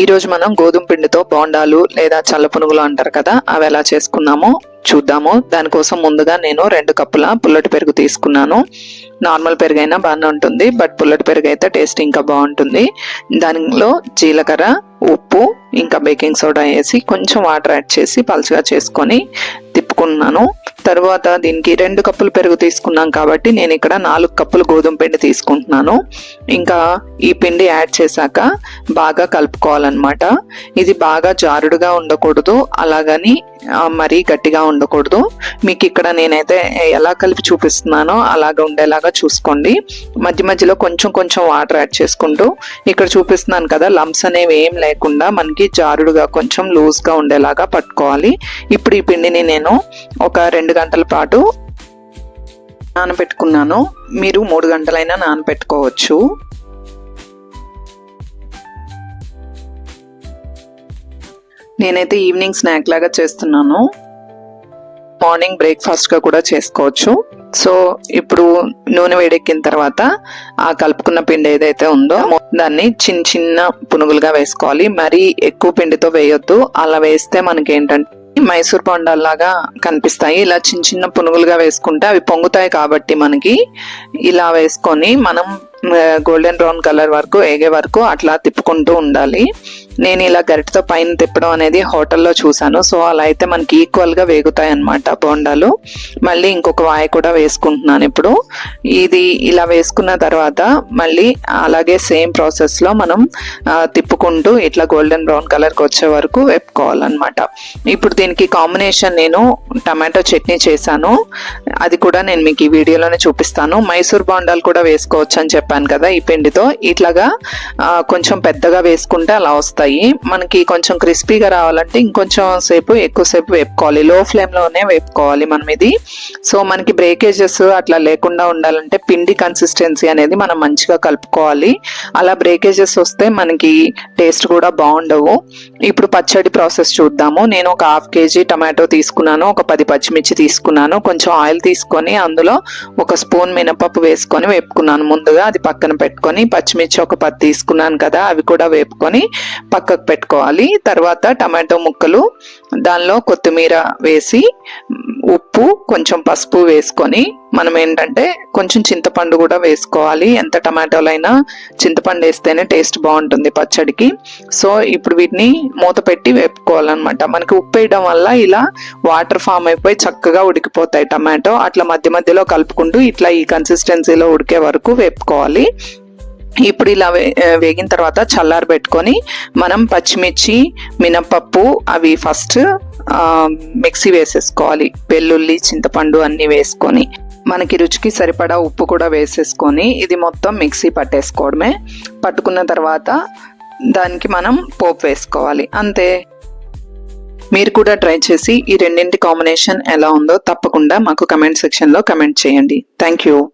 ఈరోజు మనం గోధుమ పిండితో బోండాలు లేదా చల్ల పునుగులు అంటారు కదా అవి ఎలా చేసుకున్నామో చూద్దాము. దానికోసం ముందుగా నేను రెండు కప్పుల పుల్లటి పెరుగు తీసుకున్నాను. నార్మల్ పెరుగు అయినా బాగానే ఉంటుంది బట్ పుల్లటి పెరుగు అయితే టేస్ట్ ఇంకా బాగుంటుంది. దానిలో జీలకర్ర ఉప్పు ఇంకా బేకింగ్ సోడా వేసి కొంచెం వాటర్ యాడ్ చేసి పలుచగా చేసుకొని తిప్పుకున్నాను. తర్వాత దీనికి రెండు కప్పులు పెరుగు తీసుకున్నాం కాబట్టి నేను ఇక్కడ నాలుగు కప్పులు గోధుమ పిండి తీసుకుంటున్నాను. ఇంకా ఈ పిండి యాడ్ చేశాక బాగా కలుపుకోవాలన్నమాట. ఇది బాగా జారుడుగా ఉండకూడదు అలాగని మరీ గట్టిగా ఉండకూడదు. మీకు ఇక్కడ నేనైతే ఎలా కలిపి చూపిస్తున్నానో అలాగ ఉండేలాగా చూసుకోండి. మధ్య మధ్యలో కొంచెం కొంచెం వాటర్ యాడ్ చేసుకుంటూ ఇక్కడ చూపిస్తున్నాను కదా లంప్స్ అనేవి ఏం లేకుండా మనకి జారుడుగా కొంచెం లూజ్గా ఉండేలాగా పట్టుకోవాలి. ఇప్పుడు ఈ పిండిని నేను ఒక రెండు గంటల పాటు నానబెట్టుకున్నాను. మీరు మూడు గంటలైనా నానబెట్టుకోవచ్చు. నేనైతే ఈవినింగ్ స్నాక్ లాగా చేస్తున్నాను. మార్నింగ్ బ్రేక్ఫాస్ట్గా కూడా చేసుకోవచ్చు. సో ఇప్పుడు నూనె వేడెక్కిన తర్వాత ఆ కలుపుకున్న పిండి ఏదైతే ఉందో దాన్ని చిన్న చిన్న పునుగులుగా వేసుకోవాలి. మరీ ఎక్కువ పిండితో వేయొద్దు. అలా వేస్తే మనకి ఏంటంటే మైసూర్ బొండాల్లాగా కనిపిస్తాయి. ఇలా చిన్న చిన్న పునుగులుగా వేసుకుంటే అవి పొంగుతాయి కాబట్టి మనకి ఇలా వేసుకొని మనం గోల్డెన్ బ్రౌన్ కలర్ వరకు ఏగే వరకు అట్లా తిప్పుకుంటూ ఉండాలి. నేను ఇలా గరిటతో పైన తిప్పడం అనేది హోటల్లో చూసాను సో అలా అయితే మనకి ఈక్వల్గా వేగుతాయి అన్నమాట బోండాలు. మళ్ళీ ఇంకొక వాయి కూడా వేసుకుంటున్నాను ఇప్పుడు. ఇది ఇలా వేసుకున్న తర్వాత మళ్ళీ అలాగే సేమ్ ప్రాసెస్లో మనం తిప్పుకుంటూ ఇట్లా గోల్డెన్ బ్రౌన్ కలర్కి వచ్చే వరకు వేపుకోవాలన్నమాట. ఇప్పుడు దీనికి కాంబినేషన్ నేను టమాటో చట్నీ చేశాను. అది కూడా నేను మీకు ఈ వీడియోలోనే చూపిస్తాను. మైసూర్ బోండాలు కూడా వేసుకోవచ్చు అని చెప్పాను కదా ఈ పిండితో. ఇట్లాగా కొంచెం పెద్దగా వేసుకుంటే అలా వస్తాయి. మనకి కొంచెం క్రిస్పీగా రావాలంటే ఇంకొంచెం సేపు ఎక్కువసేపు వేపుకోవాలి. లో ఫ్లేమ్లోనే వేపుకోవాలి మనం ఇది. సో మనకి బ్రేకేజెస్ అట్లా లేకుండా ఉండాలంటే పిండి కన్సిస్టెన్సీ అనేది మనం మంచిగా కలుపుకోవాలి. అలా బ్రేకేజెస్ వస్తే మనకి టేస్ట్ కూడా బాగుండవు. ఇప్పుడు పచ్చడి ప్రాసెస్ చూద్దాము. నేను ఒక హాఫ్ కేజీ టమాటో తీసుకున్నాను. ఒక పది పచ్చిమిర్చి తీసుకున్నాను. కొంచెం ఆయిల్ తీసుకొని అందులో ఒక స్పూన్ మినపప్పు వేసుకొని వేపుకున్నాను ముందుగా. అది పక్కన పెట్టుకొని పచ్చిమిర్చి ఒక పది తీసుకున్నాను కదా అవి కూడా వేపుకొని పక్కకు పెట్టుకోవాలి. తర్వాత టమాటో ముక్కలు దానిలో కొత్తిమీర వేసి ఉప్పు కొంచెం పసుపు వేసుకొని మనం ఏంటంటే కొంచెం చింతపండు కూడా వేసుకోవాలి. ఎంత టమాటోలైనా చింతపండు వేస్తేనే టేస్ట్ బాగుంటుంది పచ్చడికి. సో ఇప్పుడు వీటిని మూత పెట్టి వేపుకోవాలన్నమాట. మనకి ఉప్పు వేయడం వల్ల ఇలా వాటర్ ఫామ్ అయిపోయి చక్కగా ఉడికిపోతాయి టమాటో. అట్లా మధ్య మధ్యలో కలుపుకుంటూ ఇట్లా ఈ కన్సిస్టెన్సీలో ఉడికే వరకు వేపుకోవాలి. ఇప్పుడు ఇలా వేగిన తర్వాత చల్లారి పెట్టుకొని మనం పచ్చిమిర్చి మినపప్పు అవి ఫస్ట్ మిక్సీ వేసేసుకోవాలి. వెల్లుల్లి చింతపండు అన్ని వేసుకొని మనకి రుచికి సరిపడా ఉప్పు కూడా వేసేసుకొని ఇది మొత్తం మిక్సీ పట్టేసుకోవడమే. పట్టుకున్న తర్వాత దానికి మనం పోపు వేసుకోవాలి. అంతే. మీరు కూడా ట్రై చేసి ఈ రెండింటి కాంబినేషన్ ఎలా ఉందో తప్పకుండా మాకు కమెంట్ సెక్షన్లో కమెంట్ చేయండి. Thank you.